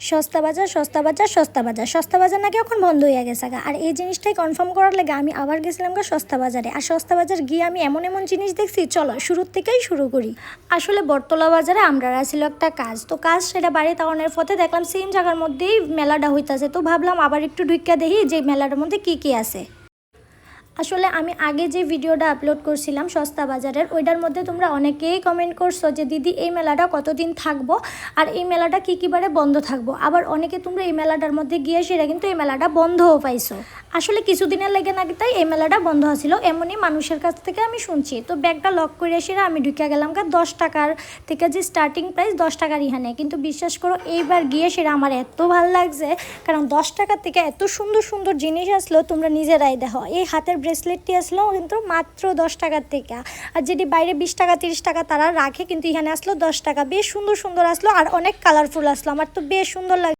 সস্তা বাজার সস্তা বাজার সস্তা বাজার। সস্তা বাজার নাকি এখন বন্ধ হয়ে গেছে গা। আর এই জিনিসটাই কনফার্ম করার লাগে আমি আবার গেছিলাম গা সস্তা বাজারে। আর সস্তা বাজার গিয়ে আমি এমন এমন জিনিস দেখছি, চলো শুরুর থেকেই শুরু করি। আসলে বটতলা বাজারে আমরা ছিল একটা কাজ। তো কাজ সেটা বাড়ি তাওয়ানের পথে দেখলাম সেম জায়গার মধ্যেই মেলাটা হইতাছে। তো ভাবলাম আবার একটু ঢুকিয়া দেখি যে মেলাটার মধ্যে কি কি আছে। আসলে আমি আগে যে ভিডিওটা আপলোড করছিলাম সস্তা বাজারের, ওইটার মধ্যে তোমরা অনেকেই কমেন্ট করছ যে, দিদি, এই মেলাটা কতদিন থাকব? আর এই মেলাটা কী কী বারে বন্ধ থাকব? আবার অনেকে তোমরা এই মেলাটার মধ্যে গিয়ে সেটা কিন্তু এই মেলাটা বন্ধও পাইছো। আসলে কিছুদিনের লেগে নাকি তাই এই মেলাটা বন্ধ হয়েছিল এমনই মানুষের কাছ থেকে আমি শুনছি। তো ব্যাগটা লক করে এসে আমি ঢুকে গেলাম গা, দশ টাকার থেকে যে স্টার্টিং প্রাইস দশ টাকার ইহানে। কিন্তু বিশ্বাস করো, এইবার গিয়ে সেটা আমার এত ভালো লাগছে, কারণ দশ টাকার থেকে এত সুন্দর সুন্দর জিনিস আসলো, তোমরা নিজেরাই দেখো। এই হাতের ব্রেসলেটটি আসলো কিন্তু মাত্র দশ টাকার থেকে। আর যেটি বাইরে বিশ টাকা, তিরিশ টাকা তারা রাখে, কিন্তু এখানে আসলো দশ টাকা। বেশ সুন্দর সুন্দর আসলো আর অনেক কালারফুল আসলো। আমার তো বেশ সুন্দর লাগে।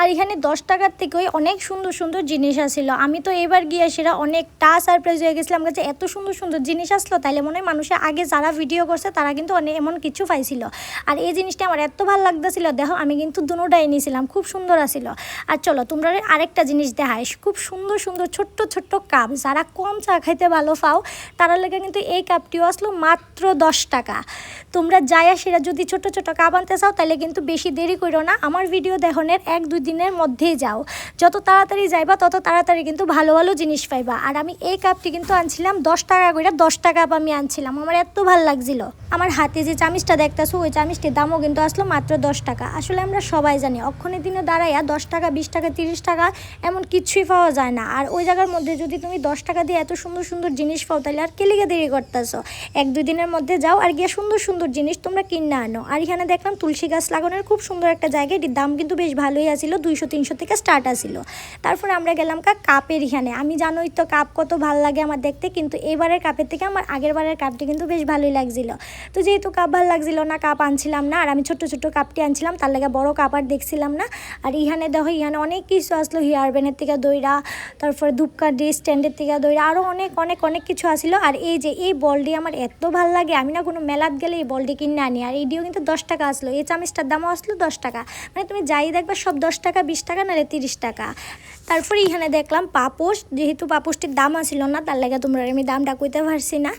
আর এখানে দশ টাকার থেকেও অনেক সুন্দর সুন্দর জিনিস আসছিল আমি তো এবার গিয়ে সেটা অনেকটা সারপ্রাইজ হয়ে গেছিলাম কাছে এত সুন্দর সুন্দর জিনিস আসলো, তাইলে মনে হয় মানুষের আগে যারা ভিডিও করছে তারা কিন্তু অনেক এমন কিছু পাইছিল। আর এই জিনিসটা আমার এত ভালো লাগতেছিল, দেখো আমি কিন্তু দুটাই নিয়েছিলাম খুব সুন্দর আসছিল আর চলো তোমরা আরেকটা জিনিস দেখায় খুব সুন্দর সুন্দর ছোট্ট ছোট্ট কাপ যারা কম চা খাইতে ভালো পাও, তারা লেগে কিন্তু এই কাপটিও আসলো মাত্র দশ টাকা। তোমরা যায়া সেটা যদি ছোট ছোট কাপ আনতে চাও তাহলে কিন্তু বেশি দেরি করো না। আমার ভিডিও দেখানোর এক দুই দিনের মধ্যেই যাও। যত তাড়াতাড়ি যাইবা, তত তাড়াতাড়ি কিন্তু ভালো ভালো জিনিস পাইবা। আর আমি এই কাপটি কিন্তু আনছিলাম, দশ টাকা করে দশটা কাপ আমি আনছিলাম। আমার এত ভালো লাগছিল। আমার হাতে যে চামিচটা দেখতেছো, ওই চামিচটির দামও কিন্তু আসলো মাত্র দশ টাকা। আসলে আমরা সবাই জানি, অক্ষণের দিনে দাঁড়াইয়া দশ টাকা, বিশ টাকা, তিরিশ টাকা এমন কিছুই পাওয়া যায় না। আর ওই জায়গার মধ্যে যদি তুমি দশ টাকা দিয়ে এত সুন্দর সুন্দর জিনিস পাও, তাহলে আর কেলিগে দেরি করতেছো? এক দুই দিনের মধ্যে যাও আর গিয়ে সুন্দর সুন্দর জিনিস তোমরা কিনে আনো। আর এখানে দেখলাম তুলসী গাছ লাগানোর খুব সুন্দর একটা জায়গা, এটির দাম কিন্তু বেশ ভালোই আছিল। দুইশো, তিনশো থেকে স্টার্ট আসিল। তারপর আমরা গেলাম কা কাপের এখানে আমি জানোই তো কাপ কত ভালো লাগে আমার দেখতে, কিন্তু এবারের কাপের থেকে আমার আগের বারের কাপটি কিন্তু বেশ ভালোই লাগছিল। তো যেহেতু কাপ ভালো লাগছিল না, কাপ আনছিলাম না, আর আমি ছোট ছোট কাপটি আনছিলাম, তার লাগে বড় কাপ আর দেখছিলাম না। আর ইহানে দেখো, ইহানে অনেক কিছু আসলো হেয়ারব্যানের থেকে দইরা, তারপরে ধূপকাঠি, স্ট্যান্ডের থেকে দইরা আরও অনেক অনেক অনেক কিছু আসিল। আর এই যে, এই বলটি আমার এত ভালো লাগে, আমি না কোনো মেলাত গেলে এই বলটি কিনে আনি। আর এইটিও কিন্তু দশ টাকা আসলো। এই চামিচটার দামও আসলো দশ টাকা। মানে তুমি যাই দেখবে সব দশ টাকা, বিশ টাকা নাহলে তিরিশ টাকা। তারপরে এখানে দেখলাম পাপোশ, যেহেতু পাপোশটির দাম আসিল না, তার লাগে তোমরা আমি দামটা কইতে পারছি না।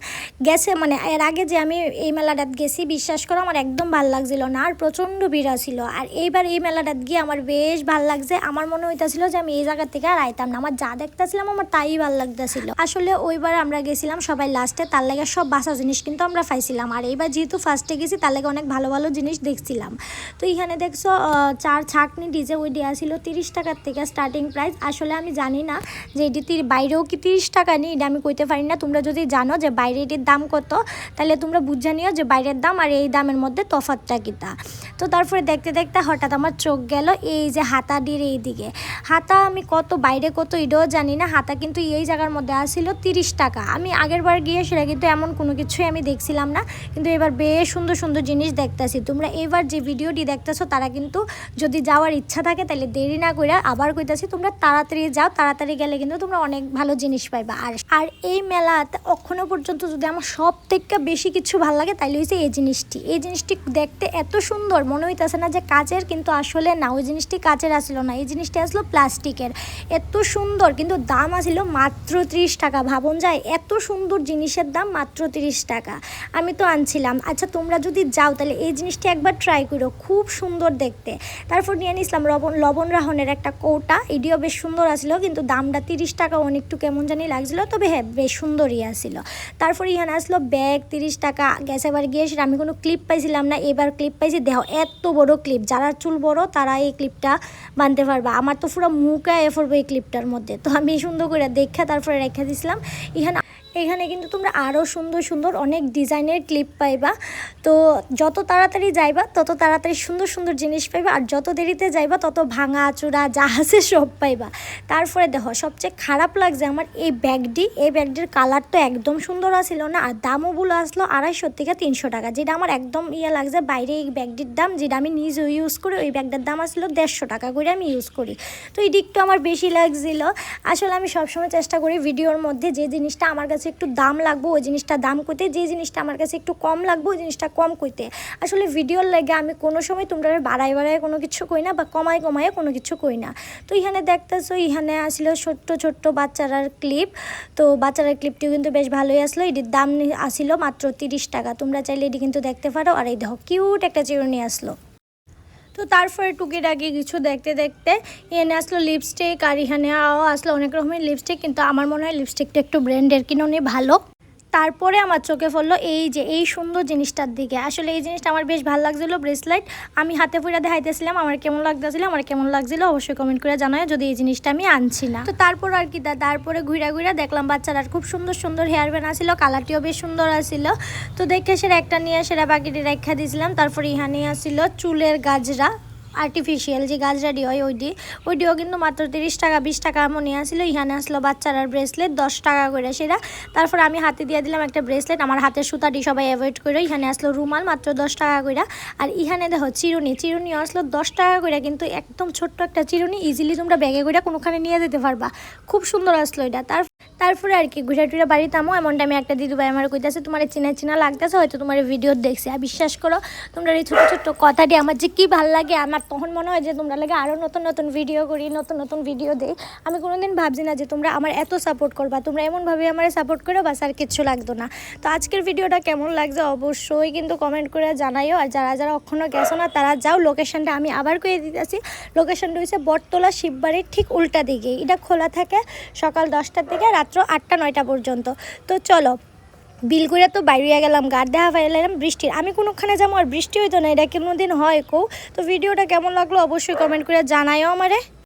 গেছে মানে এর আগে যে আমি এই মেলাটাত গেছি, বিশ্বাস করো আমার একদম ভালো লাগছিল না, আর প্রচণ্ড ভিড় ছিল আর এইবার এই মেলাটাত গিয়ে আমার বেশ ভালো লাগছে, আমার মনে হইতেছিল যে আমি এই জায়গা থেকে আর আইতাম না, আমার যা দেখতেছিলাম আমার তাই ভালো লাগতেছিল। আসলে ওইবার আমরা গেছিলাম সবাই লাস্টে, তার লাগে সব বাসা জিনিস কিন্তু আমরা পাইছিলাম, আর এইবার যেহেতু ফার্স্টে গেছি, তার লাগে অনেক ভালো ভালো জিনিস দেখছিলাম। তো এখানে দেখছ চার ছাকনি ডিজে ওই দেওয়া ছিল তিরিশ টাকার থেকে স্টার্টিং প্রাইস আসলে আমি জানি না যে এটি তি- বাইরেও কি তিরিশ টাকা নেই, এটা আমি কইতে পারি না। তোমরা যদি জানো যে বাইরে এটির দাম কত, তাহলে তোমরা বুঝে নিও যে বাইরের দাম আর এই দামের মধ্যে তফাতটা কিতা। তো তারপরে দেখতে দেখতে হঠাৎ আমার চোখ গেল এই যে হাতাডির এই দিকে হাতা আমি কত, বাইরে কত এটাও জানি না। হাতা কিন্তু এই জায়গার মধ্যে আসছিল তিরিশ টাকা। আমি আগের বার গিয়ে সেটা কিন্তু এমন কোনো কিছুই আমি দেখছিলাম না। কিন্তু এবার বেশ সুন্দর সুন্দর জিনিস দেখতেছি। তোমরা এবার যে ভিডিওটি দেখতেছো, তারা কিন্তু যদি যাওয়ার ইচ্ছা থাকে তাহলে দেরি না করে আবার কইতাছি, তোমরা তাড়াতাড়ি যাও, তাড়াতাড়ি গেলে কিন্তু তোমরা অনেক ভালো জিনিস পাইবা। আর আর এই মেলাতে এখনও পর্যন্ত যদি আমার সব থেকে বেশি কিছু ভালো লাগে, তাইলে হয়েছে এই জিনিসটি। এই জিনিসটি দেখতে এত সুন্দর, মনে হইতেছে না যে কাচের, কিন্তু আসলে না, ওই জিনিসটি কাচের আসলো না। এই জিনিসটি আসলো প্লাস্টিকের। এত সুন্দর, কিন্তু দাম আসিল মাত্র ত্রিশ টাকা। ভাবুন যায়, এত সুন্দর জিনিসের দাম মাত্র ত্রিশ টাকা। আমি তো আনছিলাম। আচ্ছা তোমরা যদি যাও তাহলে এই জিনিসটি একবার ট্রাই করো খুব সুন্দর দেখতে। তারপর নিয়ে নিয়েছিলাম লবণ লবণ রাহনের একটা কৌটা, এটিও বেশ সুন্দর আসলো, কিন্তু দামটা তিরিশ টাকা অনেকটু কেমন জানি লাগছিল, তবে হ্যাঁ বেশ সুন্দরই আসছিল তারপর ইহানে আসলো, ব্যাগ তিরিশ টাকা, গ্যাস এবার গিয়ে আমি কোনো ক্লিপ পাইছিলাম না, এবার ক্লিপ পাইছি, দেহ, এত বড় ক্লিপ, যারা চুল বড়, তারা এই ক্লিপটা বানতে পারবা। আমার তো পুরো মুখে এ পড়বে এই ক্লিপটার মধ্যে, তো আমি সুন্দর করে দেখা, তারপরে রেখে দিছিলাম। এখানে এখানে কিন্তু তোমরা আরও সুন্দর সুন্দর অনেক ডিজাইনের ক্লিপ পাইবা। তো যত তাড়াতাড়ি যাইবা, তত তাড়াতাড়ি সুন্দর সুন্দর জিনিস পাইবা আর যত দেরিতে যাইবা, তত ভাঙা, চূড়া আছে সব পাইবা। তারপরে দেখো, সবচেয়ে খারাপ লাগছে আমার এই ব্যাগটি। এই ব্যাগটির কালার তো একদম সুন্দর আসছিল না আর দামও বলে আসলো আড়াইশো থেকে তিনশো টাকা, যেটা আমার একদম ইয়ে লাগছে বাইরে এই ব্যাগটির দাম, যেটা আমি নিজে ইউজ করি, ওই ব্যাগটার দাম আসলো দেড়শো টাকা করে আমি ইউজ করি। তো এই দিকটা আমার বেশি লাগছিল। আসলে আমি সবসময় চেষ্টা করি ভিডিওর মধ্যে যে জিনিসটা আমার কাছে কাছে একটু দাম লাগবো ওই জিনিসটা দাম করতে যে জিনিসটা আমার কাছে একটু কম লাগবে ওই জিনিসটা কম করতে আসলে ভিডিওর লাগে আমি কোনো সময় তোমরা বাড়াই বাড়াই কোনো কিছু কই না বা কমাই কমায় কোনো কিছু কই না। তো এখানে দেখতেছো, এখানে আসলে ছোট্ট ছোট্ট বাচ্চারার ক্লিপ তো বাচ্চারার ক্লিপটিও কিন্তু বেশ ভালোই আসলো। এটির দাম আসিল মাত্র তিরিশ টাকা। তোমরা চাইলে এটি কিন্তু দেখতে পারো। আর এই দেখো কিউট একটা চিরুনি আসলো। তো তারপরে টুকিটাকি কিছু দেখতে দেখতে এনে আসলো লিপস্টিক আর এখানে আসলো অনেক রকমের লিপস্টিক কিন্তু আমার মনে হয় লিপস্টিকটা একটু ব্র্যান্ডের কিনে ভালো। তারপরে আমার চোখে পড়ল এই যে, এই সুন্দর জিনিসটার দিকে। আসলে এই জিনিসটা আমার বেশ ভালো লাগছিল ব্রেসলাইট আমি হাতে পুরা দেখাইতেছিলাম, আমার কেমন লাগতেছিল, আমার কেমন লাগছিল, অবশ্যই কমেন্ট করে জানায় যদি এই জিনিসটা আমি আনছি না। তো তারপর আর কি তারপরে ঘুরা ঘুরা দেখলাম বাচ্চারা খুব সুন্দর সুন্দর হেয়ার ব্যান্ড আসিল কালারটিও বেশ সুন্দর আসিল তো দেখে সেটা একটা নিয়ে সেটা বাকিটি রেখা দিয়েছিলাম তারপরে ইহানে আসিল চুলের গাজরা। আর্টিফিশিয়াল যে গাজরাটি হয় ওইটি ওইটিও কিন্তু মাত্র তিরিশ টাকা, বিশ টাকা এমনই আসলো ইহানে আসলো বাচ্চারার ব্রেসলেট দশ টাকা করে সেটা তারপর আমি হাতে দিয়ে দিলাম একটা ব্রেসলেট আমার হাতের সুতাটি সবাই অ্যাভয়েড করে ইহানে আসলো রুমাল মাত্র দশ টাকা করে আর ইহানে দেখো চিরুনি, চিরুনিও আসলো দশ টাকা করে কিন্তু একদম ছোট্ট একটা চিরুনি ইজিলি তোমরা ব্যাগে করে কোনোখানে নিয়ে যেতে পারবা। খুব সুন্দর আসলো এটা। তার তারপরে আর কি ঘুরে টুরে বাড়িতে আমো এমন টাইমে একটা দিদু ভাই আমার কইতাছে, তোমার চিনা চিনা লাগতেছে, হয়তো তোমার ভিডিও দেখছি। আর বিশ্বাস করো, তোমরা এই ছোটো ছোট্ট কথাটি আমার যে কী ভালো লাগে, আমার তখন মনে হয় যে তোমরা লাগে আরও নতুন নতুন ভিডিও করি, নতুন নতুন ভিডিও দেই। আমি কোনোদিন ভাবছি না যে তোমরা আমার এত সাপোর্ট করবা, তোমরা এমনভাবে আমার সাপোর্ট করো, বাস আর কিচ্ছু লাগতো না। তো আজকের ভিডিওটা কেমন লাগছে অবশ্যই কিন্তু কমেন্ট করে জানাইও, আর যারা যারা এখনও গেছো না, তারা যাও লোকেশনটা আমি আবার করে দিতেছি। লোকেশনটা হচ্ছে বটতলা শিববাড়ির ঠিক উল্টা দিকে, এটা খোলা থাকে সকাল দশটার থেকে রাত্র আটটা, নয়টা পর্যন্ত। তো চলো, বিল করে তো বাইরে গেলাম গার দেখা পাইলাম বৃষ্টির। আমি কোনোখানে যাব আর বৃষ্টি হইতো না, এটা কোনো দিন হয় কৌ তো ভিডিওটা কেমন লাগল অবশ্যই কমেন্ট করে জানাইও আমারে।